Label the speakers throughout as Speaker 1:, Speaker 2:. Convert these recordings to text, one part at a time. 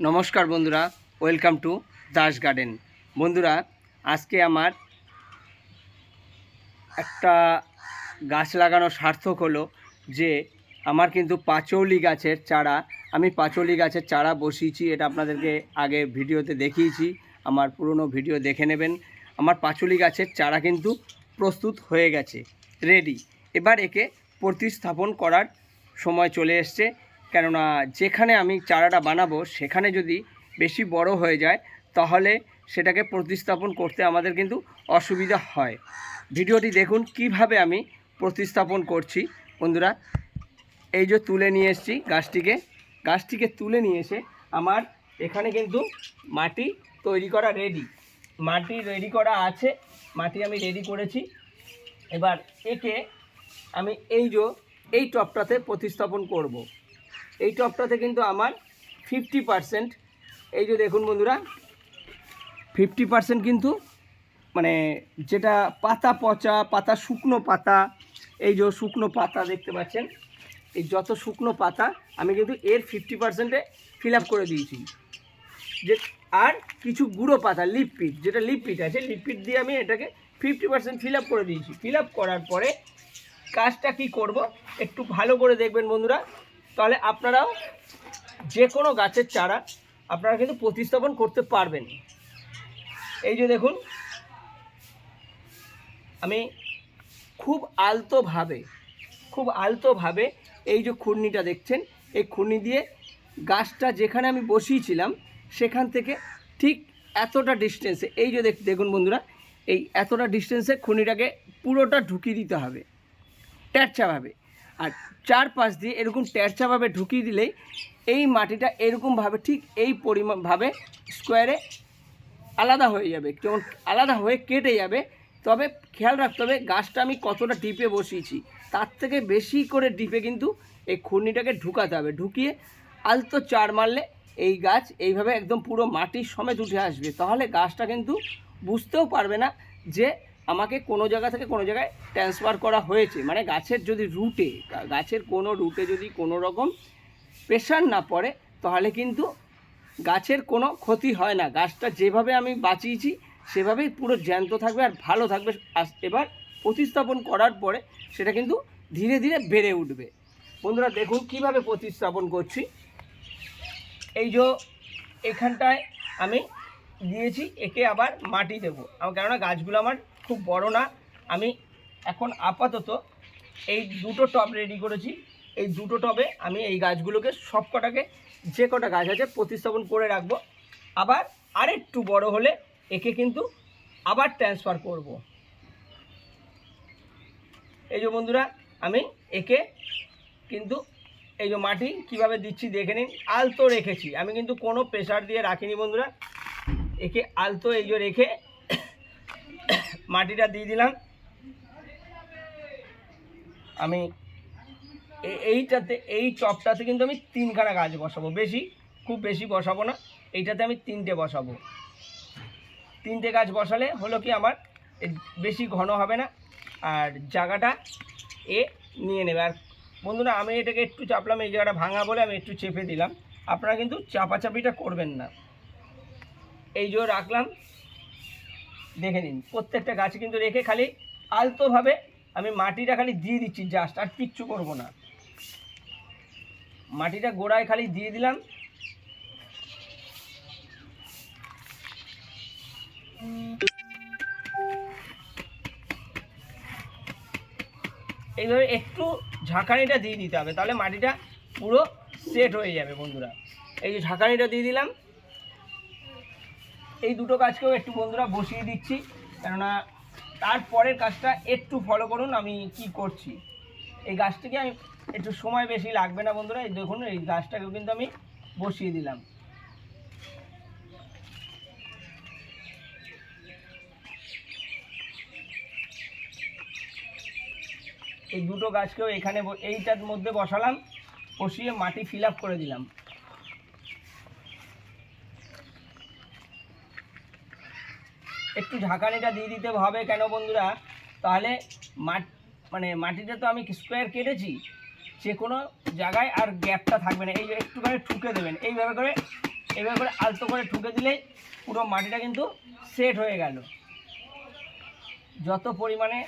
Speaker 1: নমস্কার বন্ধুরা welcome to Das garden বন্ধুরা, আজকে আমার একটা গাছ লাগানো সার্থক হলো যে, আমার কিন্তু পাচৌলি গাছের চারা, আমি পাচৌলি গাছের চারা বসিয়েছি, এটা আপনাদেরকে আগে ভিডিওতে দেখিয়েছি, আমার পুরনো ভিডিও দেখে নেবেন। আমার পাচুলি গাছের চারা কিন্তু প্রস্তুত হয়ে গেছে রেডি এবার একে প্রতিস্থাপন করার সময় চলে এসছে কেননা যেখানে আমি চারাটা বানাবো, সেখানে যদি বেশি বড় হয়ে যায়, তাহলে সেটাকে প্রতিস্থাপন করতে আমাদের কিন্তু অসুবিধা হয়। ভিডিওটি দেখুন কীভাবে আমি প্রতিস্থাপন করছি। বন্ধুরা, এই যে তুলে নিয়ে এসেছি গাছটিকে। গাছটিকে তুলে নিয়ে এসে আমার এখানে কিন্তু মাটি তৈরি করা রেডি মাটি রেডি করা আছে, মাটি আমি রেডি করেছি। এবার একে আমি এই যে, এই টপটাতে প্রতিস্থাপন করব। এই টপটাতে কিন্তু আমার ফিফটি পারসেন্ট এই যে দেখুন বন্ধুরা ফিফটি পারসেন্ট কিন্তু মানে যেটা পাতা পচা, পাতা শুকনো পাতা, এই যে শুকনো পাতা দেখতে পাচ্ছেন, এই যত শুকনো পাতা আমি কিন্তু এর ফিফটি পার্সেন্টে ফিল আপ করে দিয়েছি। যে আর কিছু গুঁড়ো পাতা লিপিড যেটা লিপিড আছে লিপিড দিয়ে আমি এটাকে ফিফটি পার্সেন্ট ফিল আপ করে দিয়েছি। ফিল আপ করার পরে কাজটা কি করব? একটু ভালো করে দেখবেন বন্ধুরা। তাহলে আপনারাও যে কোনো গাছের চারা আপনারা কিন্তু প্রতিস্থাপন করতে পারবেন। এই যে দেখুন, আমি খুব আলতোভাবে খুব আলতোভাবে এই যে খুর্নিটা দেখছেন, এই খুর্নি দিয়ে গাছটা যেখানে আমি বসিয়েছিলাম, সেখান থেকে ঠিক এতটা ডিস্টেন্সে এই যে দেখ দেখুন বন্ধুরা, এই এতটা ডিস্টেন্সে খুনিটাকে পুরোটা ঢুকিয়ে দিতে হবে ট্যাটচাভাবে আর চারপাশ দিয়ে এরকম ট্যারচাভাবে ঢুকিয়ে দিলেই এই মাটিটা এরকমভাবে ঠিক এই পরিমাণভাবে স্কোয়ারে আলাদা হয়ে যাবে। যেমন আলাদা হয়ে কেটে যাবে। তবে খেয়াল রাখতে হবে, গাছটা আমি কতটা ডিপে বসিয়েছি, তার থেকে বেশি করে ডিপে কিন্তু এই খুর্নিটাকে ঢুকাতে হবে। ঢুকিয়ে আলতো চার মারলে এই গাছ এইভাবে একদম পুরো মাটির সমেত উঠে আসবে। তাহলে গাছটা কিন্তু বুঝতেও পারবে না যে আমাকে কোনো জায়গা থেকে কোনো জায়গায় ট্রান্সফার করা হয়েছে। মানে গাছের যদি রুটে গাছের কোনো রুটে যদি কোনো রকম প্রেশার না পড়ে, তাহলে কিন্তু গাছের কোনো ক্ষতি হয় না। গাছটা যেভাবে আমি বাঁচিয়েছি, সেভাবেই পুরো জ্যান্ত থাকবে আর ভালো থাকবে। এবার প্রতিস্থাপন করার পরে সেটা কিন্তু ধীরে ধীরে বেড়ে উঠবে। বন্ধুরা, দেখুন কীভাবে প্রতিস্থাপন করছি। এই যে এখানটায় আমি দিয়েছি, একে আবার মাটি দেবো। কেননা গাছগুলো আমার খুব বড় না। আমি এখন আপাতত এই দুটো টব রেডি করেছি। এই দুটো টবে আমি এই গাছগুলোকে সব কটাকে যে কটা গাছ আছে প্রতিস্থাপন করে রাখব। আবার আরেকটু বড় হলে একে কিন্তু আবার ট্রান্সফার করব। এই যে বন্ধুরা, আমি একে কিন্তু এই যে মাটি কীভাবে দিচ্ছি দেখে নিন। আলতো রেখেছি। আমি কিন্তু কোনো প্রেশার দিয়ে রাখিনি বন্ধুরা। একে আলতো এই যে রেখে মাটিটা দিয়ে দিলাম। আমি এইটাতে এই চপটাতে কিন্তু আমি তিনখানা গাছ বসাবো। বেশি, খুব বেশি বসাবো না। এইটাতে আমি তিনটে বসাবো। তিনটে গাছ বসালে হলো কি আমার বেশি ঘন হবে না। আর জায়গাটা এ নিয়ে নেবে। আর বন্ধুরা, আমি এটাকে একটু চাপলাম, এই জায়গাটা ভাঙা বলে আমি একটু চেপে দিলাম। আপনারা কিন্তু চাপাচাপিটা করবেন না। এই যে রাখলাম দেখে নিন। প্রত্যেকটা গাছ কিন্তু রেখে খালি আলতোভাবে আমি মাটিটা খালি দিয়ে দিচ্ছি জাস্ট আর কিচ্ছু করব না। মাটিটা গোড়ায় খালি দিয়ে দিলাম। এইভাবে একটু ঝাঁকানিটা দিয়ে দিতে হবে, তাহলে মাটিটা পুরো সেট হয়ে যাবে বন্ধুরা। এই যে ঝাঁকানিটা দিয়ে দিলাম। এই দুটো কাজকেও একটু বন্ধুরা বসিয়ে দিচ্ছি, কেননা তারপরের কাজটা একটু ফলো করুন, আমি কি করছি। এই গাছটিকে আমি একটু সময় বেশি লাগবে না বন্ধুরা, এই দেখুন, এই গাছটাকেও কিন্তু আমি বসিয়ে দিলাম। এই দুটো গাছকেও এখানে এইটার মধ্যে বসালাম, বসিয়ে মাটি ফিল করে দিলাম। একটু ঝাঁকানিটা দিয়ে দিতে হবে কেন বন্ধুরা? তাহলে মাট মানে মাটিটা তো আমি স্কোয়ার কেটেছি যে কোনো জায়গায় আর গ্যাপটা থাকবে না। এই যে একটুখানি ঠুকে দেবেন। এইভাবে করে এইভাবে করে আলতো করে ঠুকে দিলেই পুরো মাটিটা কিন্তু সেট হয়ে গেল। যত পরিমাণে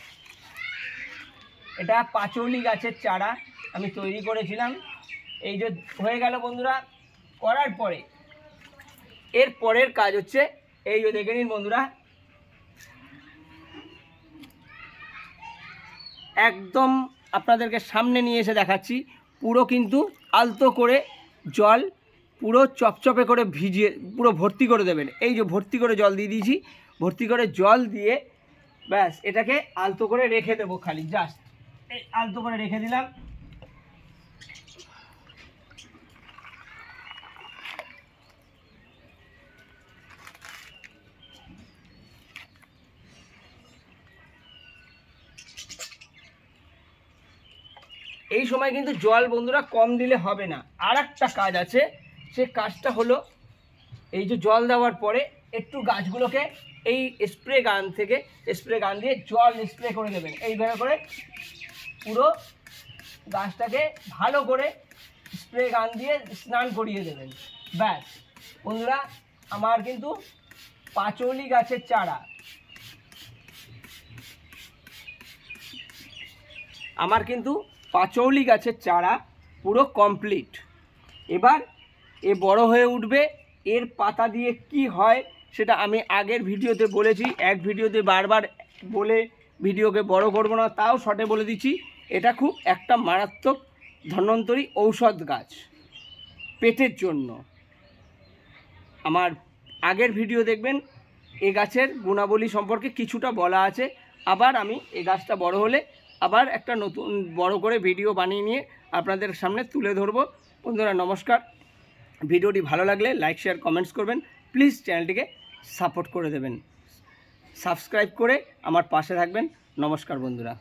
Speaker 1: এটা পাঁচৌলি গাছের চারা আমি তৈরি করেছিলাম, এই যে হয়ে গেল বন্ধুরা। করার পরে, এর পরের কাজ হচ্ছে, এই যে দেখে নিন বন্ধুরা একদম আপনাদেরকে সামনে নিয়ে এসে দেখাচ্ছি। পুরো কিন্তু আলতো করে জল, পুরো চপচপে করে ভিজিয়ে, পুরো ভর্তি করে দেবেন। এই যে ভর্তি করে জল দিয়ে দিয়েছি, ভর্তি করে জল দিয়ে ব্যাস এটাকে আলতো করে রেখে দেবো খালি জাস্ট এই আলতো করে রেখে দিলাম। এই সময় কিন্তু জল বন্ধুরা কম দিলে হবে না। আর একটা কাজ আছে, সে কাজটা হলো এই যে জল দেওয়ার পরে একটু গাছগুলোকে এই স্প্রে গান থেকে স্প্রে গান দিয়ে জল স্প্রে করে দেবেন এইভাবে করে পুরো গাছটাকে ভালো করে স্প্রে গান দিয়ে স্নান করিয়ে দেবেন। ব্যাস। বন্ধুরা, আমার কিন্তু পাঁচলি গাছের চারা। আমার কিন্তু পাঁচৌলি গাছের চারা পুরো কমপ্লিট এবার এ বড় হয়ে উঠবে, এর পাতা দিয়ে কি হয় সেটা আমি আগের ভিডিওতে বলেছি, এক ভিডিওতে বারবার বলে ভিডিওকে বড় করব না, তাও শর্টে বলে দিচ্ছি। এটা খুব একটা মারাত্মক ধন্বন্তরী ঔষধ গাছ পেটের জন্য। আমার আগের ভিডিও দেখবেন, এ গাছের গুণাবলী সম্পর্কে কিছুটা বলা আছে, আবার আমি এ গাছটা বড় হলে আবার একটা নতুন বড় করে ভিডিও বানিয়ে নিয়ে আপনাদের সামনে তুলে ধরবো। বন্ধুরা, নমস্কার। ভিডিওটি ভালো লাগলে লাইক, শেয়ার, কমেন্টস করবেন। প্লিজ চ্যানেলটিকে সাপোর্ট করে দেবেন। সাবস্ক্রাইব করে আমার পাশে থাকবেন। নমস্কার, বন্ধুরা।